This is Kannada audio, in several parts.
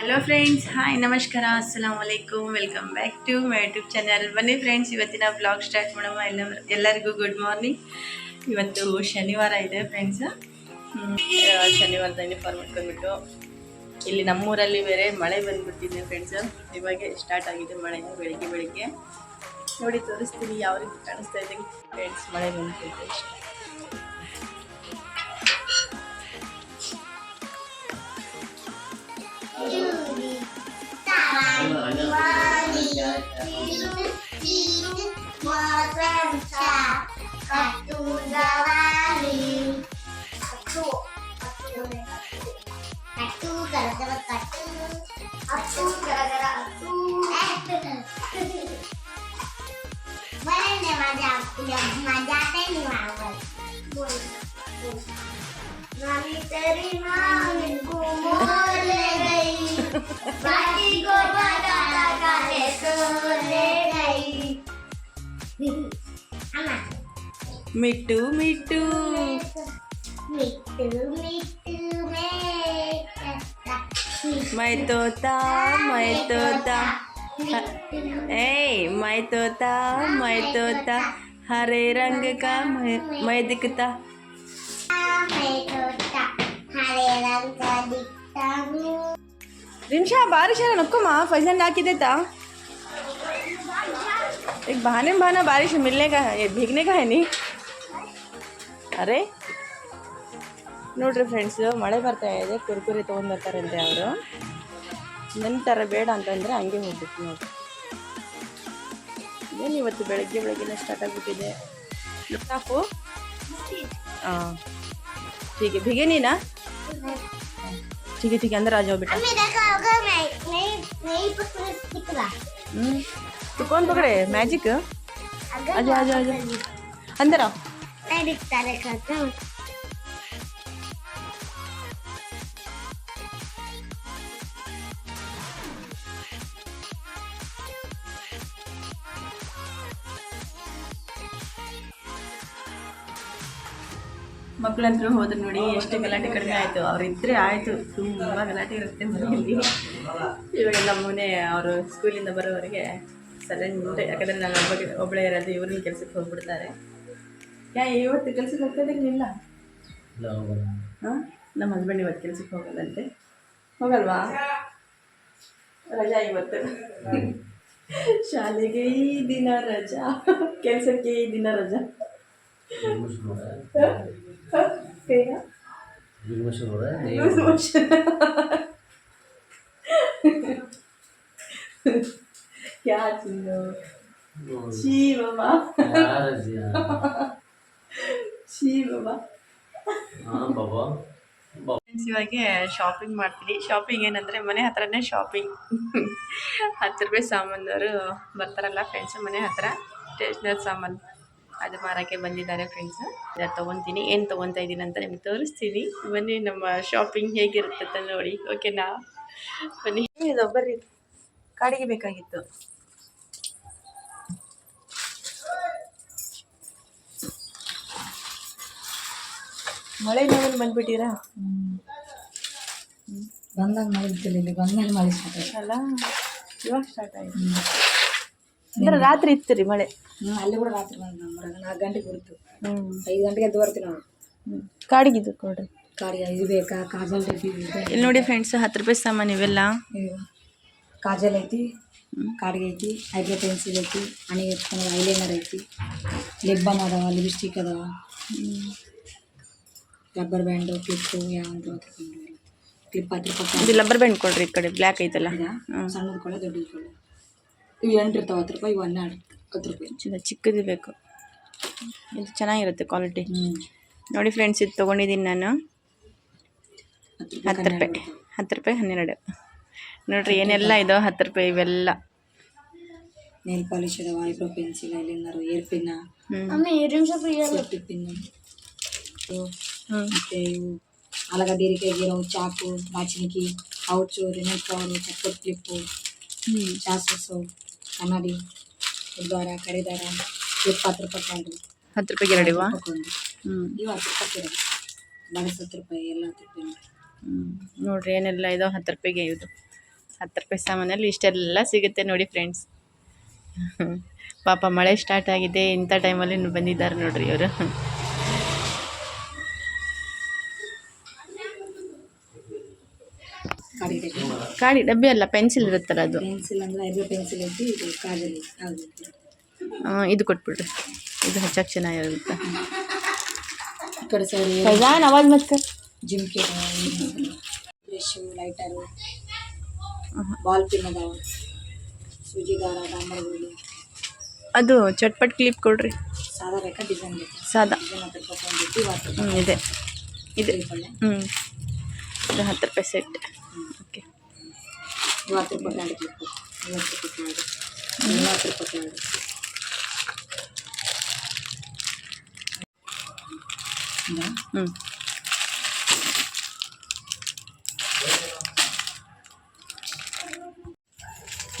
ಹಲೋ ಫ್ರೆಂಡ್ಸ್ ಹಾಯ್ ನಮಸ್ಕಾರ ಅಸ್ಸಲಾಮ್ ವಲೈಕುಮ್ welcome back to my YouTube channel ಬನ್ನಿ ಫ್ರೆಂಡ್ಸ್ ಇವತ್ತಿನ ಬ್ಲಾಗ್ ಸ್ಟಾರ್ಟ್ ಮಾಡೋಣ. ಎಲ್ಲ ಎಲ್ಲರಿಗೂ ಗುಡ್ ಮಾರ್ನಿಂಗ್ ಇವತ್ತು ಶನಿವಾರ ಇದೆ ಫ್ರೆಂಡ್ಸ್ ಶನಿವಾರದ ಯೂನಿಫಾರ್ಮ್ ಇಟ್ಕೊಂಡ್ಬಿಟ್ಟು ಇಲ್ಲಿ ನಮ್ಮೂರಲ್ಲಿ ಬೇರೆ ಮಳೆ ಬಂದ್ಬಿಟ್ಟಿದೆ ಫ್ರೆಂಡ್ಸ್ ಇವಾಗೆ ಸ್ಟಾರ್ಟ್ ಆಗಿದೆ ಮಳೆ, ಬೆಳಿಗ್ಗೆ ಬೆಳಿಗ್ಗೆ. ನೋಡಿ, ತೋರಿಸ್ತೀನಿ ಯಾವ ರೀತಿ ಕಾಣಿಸ್ತಾ ಇದೆ ಫ್ರೆಂಡ್ಸ್ ಮಳೆ ಬಂದ್ಬಿಟ್ಟಿದೆ. मजा नाही आवड बोल नानी तेरी मिट्टू मिट्टू। मिट्टू मिट्टू मैं तोता मैं तोता। ए मैं तोता मैं तोता। हरे रंग का मैं दिखता। रिमशा बारिश है नको माँ फैसन ला के देता। एक बहाने में बहाना बारिश मिलने का है ये भीगने का है नहीं। ಅರೆ ನೋಡ್ರಿ ಫ್ರೆಂಡ್ಸ್ ಮಳೆ ಬರ್ತಾ ಇದೆ ಕುರ್ಕುರಿ ತೊಗೊಂಡು ಬರ್ತಾರಂತೆ ಅವರು ನನ್ನ ಥರ ಬೇಡ ಅಂತಂದರೆ ಹಂಗೆ ಹೋಗ್ಬಿಟ್ಟು ನೋಡಿ ಏನು ಇವತ್ತು ಬೆಳಗ್ಗೆ ಬೆಳಗ್ಗೆನೇ ಸ್ಟಾರ್ಟ್ ಆಗಿಬಿಟ್ಟಿದೆ ಸಾಕು ಹಾಂ ठीक है भीगे नहीं ना ठीक है ठीक है अंदर आ जाओ बेटा मम्मी देखो होगा मैं मैं नहीं पकड़ दिख रहा हम्म, तो कौन पकड़े मैजिक अगर आजा आजा आजा अंदर आओ ಹಿಡಿತಾರೆ ಹೋದ್ರು ನೋಡಿ ಎಷ್ಟು ಗಲಾಟೆ ಕಡಿಮೆ ಆಯಿತು. ಅವರಿದ್ದರೆ ಆಯ್ತು. ತುಂಬಾ ಗಲಾಟೆ ಇರುತ್ತೆ ಮನೆಯಲ್ಲಿ. ಇವಾಗೆಲ್ಲ ಮೊನ್ನೆ ಅವರು ಸ್ಕೂಲಿಂದ ಬರೋವರೆಗೆ ಸಡನ್ ಯಾಕಂದರೆ ನಾನು ಒಬ್ಬ ಒಬ್ಬಳೇ ಇರೋದು, ಇವ್ರನ್ನ ಕೆಲಸಕ್ಕೆ ಹೋಗ್ಬಿಡ್ತಾರೆ. ಯಾ ಇವತ್ತು ಕೆಲಸಕ್ಕೆ ಹೋಗ್ತಾ ಹಾಂ? ನಮ್ಮ ಹಸ್ಬೆಂಡ್ ಇವತ್ತು ಕೆಲಸಕ್ಕೆ ಹೋಗಲ್ಲಂತೆ. ಹೋಗಲ್ವಾ? ರಜಾ ಇವತ್ತು. ಶಾಲೆಗೆ ಈ ದಿನ ರಜಾ. ಕೆಲಸಕ್ಕೆ ಈ ದಿನ ರಜಾ. ಯಾ ಚಿನ್ನು? Loose ಇವಾಗೆ ಶಾಪಿಂಗ್ ಮಾಡ್ತೀನಿ. ಶಾಪಿಂಗ್ ಏನಂದರೆ ಮನೆ ಹತ್ರನೇ ಶಾಪಿಂಗ್ ಹತ್ತು ರೂಪಾಯಿ ಸಾಮಾನವರು ಬರ್ತಾರಲ್ಲ ಫ್ರೆಂಡ್ಸ್ ಮನೆ ಹತ್ರ. ಸ್ಟೇಷ್ನರಿ ಸಾಮಾನು ಅದು ಮಾರೋಕ್ಕೆ ಬಂದಿದ್ದಾರೆ ಫ್ರೆಂಡ್ಸ್ ಅದು ತೊಗೊತೀನಿ. ಏನು ತೊಗೊತಾ ಇದ್ದೀನಿ ಅಂತ ನಿಮ್ಗೆ ತೋರಿಸ್ತೀನಿ. ಬನ್ನಿ ನಮ್ಮ ಶಾಪಿಂಗ್ ಹೇಗಿರುತ್ತೆ ಅಂತ ನೋಡಿ ಓಕೆನಾ ಬನ್ನಿ. ಇದು ಬರ್ರಿ ಕಾಡಿಗೆ ಬೇಕಾಗಿತ್ತು. ಮಳೆ ನೋವಲ್ಲಿ ಬಂದ್ಬಿಟ್ಟಿರಾ? ಬಂದಾಗ ಮಾಡಿದ್ದಿಲ್ಲ ಇಲ್ಲಿ ಬಂದ್ಮೇಲೆ ಮಳೆ ಸ್ಟಾರ್ಟ್ ಆಯ್ತು. ಅಲ್ಲ ಇವಾಗ ಸ್ಟಾರ್ಟ್ ಆಯ್ತು. ಅಂದ್ರೆ ರಾತ್ರಿ ಇತ್ತು ರೀ ಮಳೆ? ಹ್ಞೂ ಅಲ್ಲಿ ಕೂಡ ರಾತ್ರಿ ಬಂದು ನಮ್ಮ ನಾಲ್ಕು ಗಂಟೆಗೆ ಬರುತ್ತೆ ಹ್ಞೂ ಐದು ಗಂಟೆಗೆ ಎದ್ದು ಬರ್ತೀವಿ ನಾವು. ಕಾಡಿಗಿದ್ದು ಕೊಡ್ರಿ ಕಾಡಿಗೆ ಇದು ಬೇಕಾ? ಕಾಜಲ್ ಡಬ್ಬಿ ಇಲ್ಲಿ ನೋಡಿ ಫ್ರೆಂಡ್ಸ್ ಹತ್ತು ರೂಪಾಯಿ ಸಾಮಾನು ಇವೆಲ್ಲ. ಕಾಜಲ್ ಐತಿ ಕಾಡಿಗೆ ಐತಿ ಐಬ್ರೋ ಪೆನ್ಸಿಲ್ ಐತಿ ಹಣೆಗೆ ಐಲೈನರ್ ಐತಿ. ಲಿಪ್ ಬಾಮ್ ಅದಾವ ಲಿಪ್ಸ್ಟಿಕ್ ಅದಾವ. ರಬ್ಬರ್ ಬ್ಯಾಂಡು ಕ್ಲಿಪ್ಪು ಯಾವುದು ಕ್ಲಿಪ್ ಹತ್ರ ಪಕ್ಕ ಇದು ರಬ್ಬರ್ ಬ್ಯಾಂಡ್ ಕೊಡ್ರಿ ಈ ಕಡೆ ಬ್ಲ್ಯಾಕ್ ಐತಲ್ಲ. ಸಣ್ಣ ಕೊಡ ದೊಡ್ಡ ಕೊಡ ಇವು ಎಂಟು ಇರ್ತಾವೆ ಹತ್ತು ರೂಪಾಯಿ ಇವು ಹನ್ನೆರಡು ಹತ್ತು ರೂಪಾಯಿ. ಚಿನ್ನ ಚಿಕ್ಕದು ಬೇಕು. ಇದು ಚೆನ್ನಾಗಿರುತ್ತೆ ಕ್ವಾಲಿಟಿ ನೋಡಿ ಫ್ರೆಂಡ್ಸ್ ಇದು ತೊಗೊಂಡಿದ್ದೀನಿ ನಾನು. ಹತ್ತು ರೂಪಾಯಿ ಹತ್ತು ರೂಪಾಯಿ ಹನ್ನೆರಡು ನೋಡಿರಿ ಏನೆಲ್ಲ ಇದೋ ಹತ್ತು ರೂಪಾಯಿ ಇವೆಲ್ಲ. ನೇಲ್ ಪಾಲಿಶ್ ಇದಾವ ಐಬ್ರೋ ಪೆನ್ಸಿಲ್ ಐಲಿನರು ಏರ್ ಪಿನ್ನ ಹ್ಞೂ ಏರ್ ಪಿನ್ ಪಿನ್ನು ಮತ್ತು ಇವು ಆಲಗಡ್ಡೆ ಇರೋ ಚಾಕು ಬಾಚಿನಿಕಿ ಪೌಚು ರಿಮೋಟ್ ಕವರು ಚಪ್ಪಟ್ ಕ್ಲಿಪ್ಪು ಚಾಸಸ್ಸು ಕನ್ನಡಿ ಉದ್ದಾರ ಕರಿದಾರ ಕ್ಲಿಪ್ ಹತ್ತು ರೂಪಾಯಿ ಕಾಯ್ದು ಹತ್ತು ರೂಪಾಯಿಗೆ ಎರಡು ಇವಾ ತಗೊಂಡು ಹ್ಞೂ ಇವು ಹತ್ತು ರೂಪಾಯಿ ಇರೋದು ಬಡಸ್ ಹತ್ತು ರೂಪಾಯಿ ಎಲ್ಲ ಹತ್ತು ರೂಪಾಯಿ ನೋಡ್ರಿ ಏನೆಲ್ಲ ಇದಾವೆ ಹತ್ತು ರೂಪಾಯಿಗೆ ಇದು. ಹತ್ತು ರೂಪಾಯಿ ಸಾಮಾನಲ್ಲಿ ಇಷ್ಟೆಲ್ಲ ಸಿಗುತ್ತೆ ನೋಡಿ ಫ್ರೆಂಡ್ಸ್. ಪಾಪ ಮಳೆ ಸ್ಟಾರ್ಟ್ ಆಗಿದೆ ಇಂಥ ಟೈಮಲ್ಲಿ ಬಂದಿದ್ದಾರೆ ನೋಡ್ರಿ ಇವರು ಕಾಡಿಗೆ ಡಬ್ಬಿ ಕಾಡಿ ಡಬ್ಬಿ ಅಲ್ಲ ಪೆನ್ಸಿಲ್ ಇರುತ್ತಲ್ಲ ಅದು. ಪೆನ್ಸಿಲ್ ಅಂದರೆ ಐಬ್ರೋ ಪೆನ್ಸಿಲ್ ಐತಿ ಇದು ಕಾಜಲ್ ಆಗುತ್ತೆ. ಇದು ಕೊಟ್ಬಿಡ್ರಿ. ಇದು ಹಚ್ಚಕ್ಕೆ ಚೆನ್ನಾಗಿರುತ್ತೆ ಈ ಕಡೆ ಸೈಡ್ ಫೈಜಾನ್ ಆವಾಜ್ ಮತ್ತೆ? ಜಿಮ್ಕೆ ಬ್ರಷು ಲೈಟರು ಬಾಲ್ ಪಿನ್ ಅದಾವ. ಸೂಜಿ ದಾರ ಡಾಂಬರ್ಗಳು ಅದು ಚಟ್ಪಟ್ ಕ್ಲಿಪ್ ಕೊಡ್ರಿ. ಸಾದಾ ಬೇಕಾ? ಡಿಸೈನ್ ಬೇಕಾ? ಸಾದಾ. ಡಿಸೈನ್ ಹತ್ತು ರೂಪಾಯಿ ಹ್ಞೂ ಇದೆ. ಇದೆ. ಹ್ಞೂ ಇದು ಹತ್ತು ರೂಪಾಯಿ ಸೆಟ್ ಮೂವತ್ತು ರೂಪಾಯಿ ಕಾರ್ಡ್ ಕ್ಲಿಪ್ ಮೂವತ್ತು ರೂಪಾಯಿ ಕಾರ್ಡ್ ಮೂವತ್ತು ರೂಪಾಯಿ ಕಾರ್ಡ್ ಹೌದಾ? ಹ್ಞೂ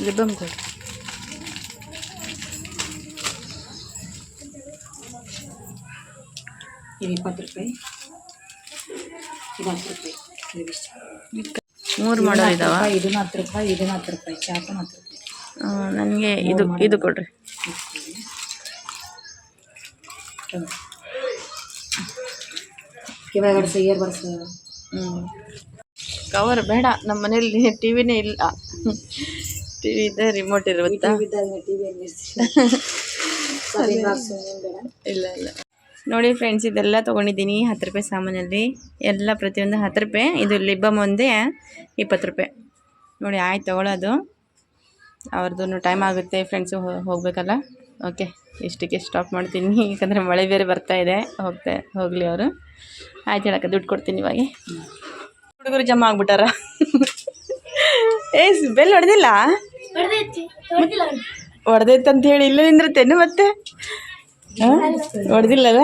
ರಿಬಮ್ ಕೊಡ್ರಿ ಇದು ಇಪ್ಪತ್ತು ರೂಪಾಯಿ ಇದು ಹತ್ತು ರೂಪಾಯಿ ಇದಿಷ್ಟು. ಮೂರು ಮಾಡೋ ಇದಾವ? ಇದನ್ನ ಹತ್ತು ರೂಪಾಯಿ ಇದನ್ನ ಹತ್ತು ರೂಪಾಯಿ ಚಾಪು ಹತ್ತು ರೂಪಾಯಿ. ನನಗೆ ಇದು ಇದು ಕೊಡ್ರಿ. ಕಿವಾಗ ಬಡ್ಸ ಇಯರ್ ಬಡ್ಸ ಹ್ಞೂ ಕವರ್ ಬೇಡ ನಮ್ಮ ಮನೇಲಿ ಟಿವಿನೇ ಇಲ್ಲ. ಟಿವಿ ಇದೆ ರಿಮೋಟ್ ಇರುತ್ತಾ? ಇಲ್ಲ ಇಲ್ಲ. ನೋಡಿ ಫ್ರೆಂಡ್ಸ್ ಇದೆಲ್ಲ ತೊಗೊಂಡಿದ್ದೀನಿ ಹತ್ತು ರೂಪಾಯಿ ಸಾಮಾನಲ್ಲಿ. ಎಲ್ಲ ಪ್ರತಿಯೊಂದು ಹತ್ತು ರೂಪಾಯಿ. ಇದು ಲಿಬ್ಬಮ್ ಒಂದೇ ಇಪ್ಪತ್ತು ರೂಪಾಯಿ. ನೋಡಿ ಆಯ್ತು ತೊಗೊಳೋದು. ಅವ್ರದ್ದು ಟೈಮ್ ಆಗುತ್ತೆ ಫ್ರೆಂಡ್ಸು ಹೋಗಬೇಕಲ್ಲ? ಓಕೆ ಇಷ್ಟಕ್ಕೆ ಸ್ಟಾಪ್ ಮಾಡ್ತೀನಿ. ಯಾಕಂದರೆ ಮಳೆ ಬೇರೆ ಬರ್ತಾ ಇದೆ. ಹೋಗ್ತಾ ಹೋಗಲಿ ಅವರು. ಆಯ್ತು ಹೇಳಕ್ಕೆ ದುಡ್ಡು ಕೊಡ್ತೀನಿ ಇವಾಗ. ಹುಡುಗರು ಜಮಾ ಆಗ್ಬಿಟ್ಟಾರ? ಏ ಬೆಲ್ ಹೊಡೆದಿಲ್ಲ? ಹೊಡೆದೈತಂತ ಹೇಳಿ ಇಲ್ಲ ನಿಂದ್ರತೇನು ಮತ್ತೆ? ಹೊಡೆದಿಲ್ಲಲ್ಲ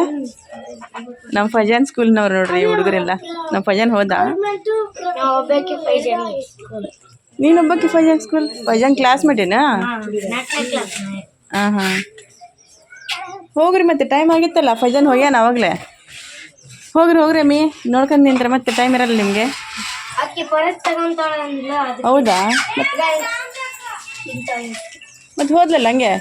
ನಮ್ಮ ಫಜಾನ್ ಸ್ಕೂಲ್ನವ್ರು ನೋಡ್ರಿ ಹುಡುಗರೆಲ್ಲ. ನಮ್ಮ ಫಜಾನ್ ಹೋದ? ನೀನೊಬ್ಬಕ್ಕೆ ಫಜಾನ್ ಸ್ಕೂಲ್? ಫಜಾನ್ ಕ್ಲಾಸ್ಮೇಟೇನಾ? ಹಾಂ ಹಾಂ ಹೋಗ್ರಿ ಮತ್ತೆ ಟೈಮ್ ಆಗಿತ್ತಲ್ಲ, ಫಜಾನ್ ಹೋಗ್ಯಾನ ಅವಾಗಲೇ? ಹೋಗ್ರಿ ಹೋಗ್ರಿ ಅಮ್ಮಿ. ನೋಡ್ಕೊಂಡು ನಿಂತ್ರೆ ಮತ್ತೆ ಟೈಮ್ ಇರಲ್ಲ ನಿಮಗೆ. ಹೌದಾ? ಮತ್ತೆ ಹೋದ್ಲಲ್ಲ ಹಂಗೆ?